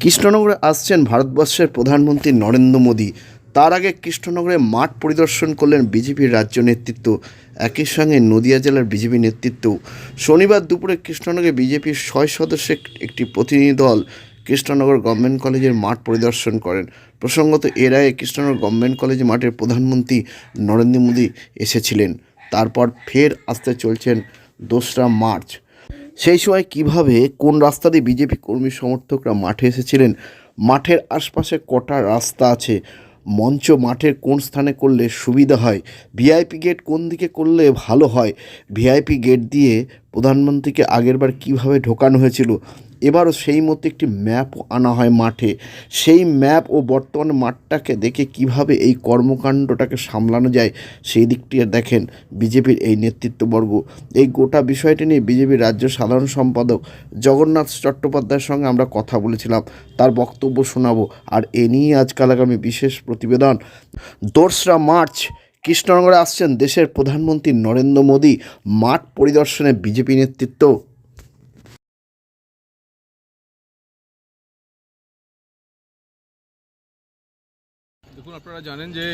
কৃষ্ণনগরে আসছেন ভারতবর্ষের প্রধানমন্ত্রী নরেন্দ্র মোদী। তার আগে কৃষ্ণনগরে মাঠ পরিদর্শন করলেন বিজেপির রাজ্য নেতৃত্ব। একই সঙ্গে নদিয়া জেলার বিজেপি নেতৃত্ব। শনিবার দুপুরে কৃষ্ণনগরে বিজেপির ছয় সদস্যের একটি প্রতিনিধি দল কৃষ্ণনগর গভর্নমেন্ট কলেজের মাঠ পরিদর্শন করেন। প্রসঙ্গত, এর আগে কৃষ্ণনগর গভর্নমেন্ট কলেজ মাঠের প্রধানমন্ত্রী নরেন্দ্র মোদী এসেছিলেন। তারপর ফের আসতে চলছেন দোসরা মার্চ। সেই সময় কীভাবে, কোন রাস্তা দিয়ে বিজেপি কর্মী সমর্থকরা মাঠে এসেছিলেন? মাঠের আশপাশে কটা রাস্তা আছে? মঞ্চ মাঠের কোন স্থানে করলে সুবিধা হয়? ভিআইপি গেট কোন দিকে করলে ভালো হয়? ভিআইপি গেট দিয়ে প্রধানমন্ত্রীকে আগেরবার কীভাবে ঢোকানো হয়েছিল? এবারও সেই মতো একটি ম্যাপও আনা হয় মাঠে। সেই ম্যাপ ও বর্তমান মাঠটাকে দেখে কীভাবে এই কর্মকাণ্ডটাকে সামলানো যায়, সেই দিকটি দেখেন বিজেপির এই নেতৃত্ববর্গ। এই গোটা বিষয়টি নিয়ে বিজেপির রাজ্য সাধারণ সম্পাদক জগন্নাথ চট্টোপাধ্যায়ের সঙ্গে আমরা কথা বলেছিলাম। তার বক্তব্য শোনাবো। আর এ নিয়ে আজকাল আগামী বিশেষ প্রতিবেদন। দোসরা মার্চ, কৃষ্ণনগরে আসছেন দেশের প্রধানমন্ত্রী নরেন্দ্র মোদী। মাঠ পরিদর্শনে বিজেপি নেতৃত্ব। দেখুন, আপনারা জানেন যে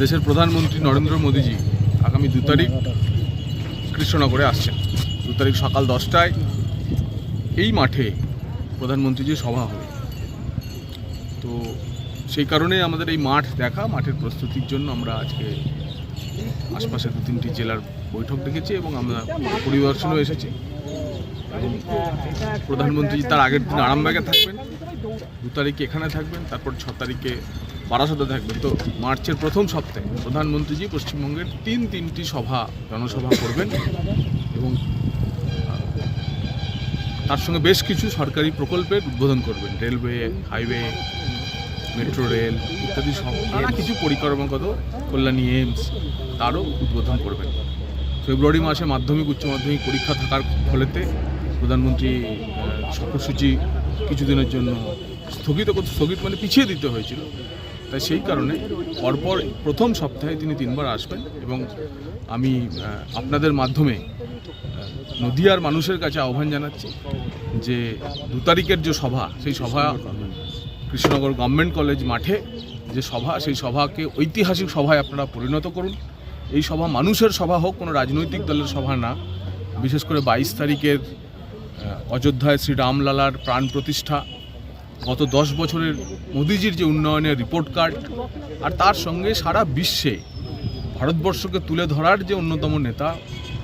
দেশের প্রধানমন্ত্রী নরেন্দ্র মোদীজি আগামী দু তারিখ কৃষ্ণনগরে আসছেন। দু তারিখ সকাল দশটায় এই মাঠে প্রধানমন্ত্রীজির সভা হবে। তো সেই কারণে আমাদের এই মাঠ দেখা, মাঠের প্রস্তুতির জন্য আমরা আজকে আশপাশে দু তিনটি জেলার বৈঠক দেখেছি এবং আমরা পরিদর্শনও এসেছি। এবং প্রধানমন্ত্রী তার আগের দিন আরামবাগে থাকবেন। দু তারিখে এখানে থাকবেন, তারপর ছ তারিখে বারাসতে থাকবেন। তো মার্চের প্রথম সপ্তাহে প্রধানমন্ত্রীজি পশ্চিমবঙ্গের তিন তিনটি সভা, জনসভা করবেন এবং তার সঙ্গে বেশ কিছু সরকারি প্রকল্পের উদ্বোধন করবেন। রেলওয়ে, হাইওয়ে, মেট্রো রেল ইত্যাদি সব, নানা কিছু পরিকর্মগত কল্যাণী এইমস তারও উদ্বোধন করবেন। ফেব্রুয়ারি মাসে মাধ্যমিক, উচ্চ মাধ্যমিক পরীক্ষা থাকার ফলেতে প্রধানমন্ত্রী সফরসূচি কিছুদিনের জন্য স্থগিত স্থগিত মানে পিছিয়ে দিতে হয়েছিল। তাই সেই কারণে পরপর প্রথম সপ্তাহে তিনি তিনবার আসবেন এবং আমি আপনাদের মাধ্যমে নদিয়ার মানুষের কাছে আহ্বান জানাচ্ছি যে দু তারিখের যে সভা, সেই সভা কৃষ্ণনগর গভর্নমেন্ট কলেজ মাঠে যে সভা, সেই সভাকে ঐতিহাসিক সভায় আপনারা পরিণত করুন। এই সভা মানুষের সভা হোক, কোনো রাজনৈতিক দলের সভা না। বিশেষ করে বাইশ তারিখের অযোধ্যায় শ্রী রামলালার প্রাণ প্রতিষ্ঠা, গত দশ বছরের মোদিজির যে উন্নয়নের রিপোর্ট কার্ড আর তার সঙ্গে সারা বিশ্বে ভারতবর্ষকে তুলে ধরার যে অন্যতম নেতা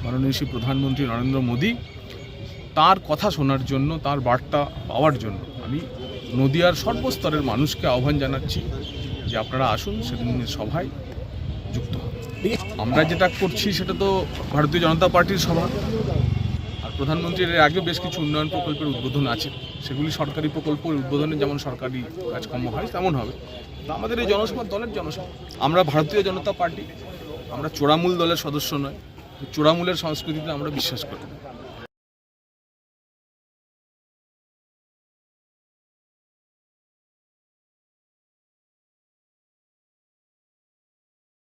মাননীয় শ্রী প্রধানমন্ত্রী নরেন্দ্র মোদী, তার কথা শোনার জন্য, তার বার্তা পাওয়ার জন্য আমি নদিয়ার সর্বস্তরের মানুষকে আহ্বান জানাচ্ছি যে আপনারা আসুন সেদিনের সভায় যুক্ত আমরা যেটা করছি সেটা তো ভারতীয় জনতা পার্টির সভা। আর প্রধানমন্ত্রীর এর আগে বেশ কিছু উন্নয়ন প্রকল্পের উদ্বোধন আছে। সেগুলি সরকারি প্রকল্পের উদ্বোধনে যেমন সরকারি কাজকর্ম হয়, তেমন হবে। আমাদের এই জনসভা দলের জনসভা। আমরা ভারতীয় জনতা পার্টি, আমরা চোরামূল দলের সদস্য নয়, চোরামূলের সংস্কৃতিতে আমরা বিশ্বাস করি।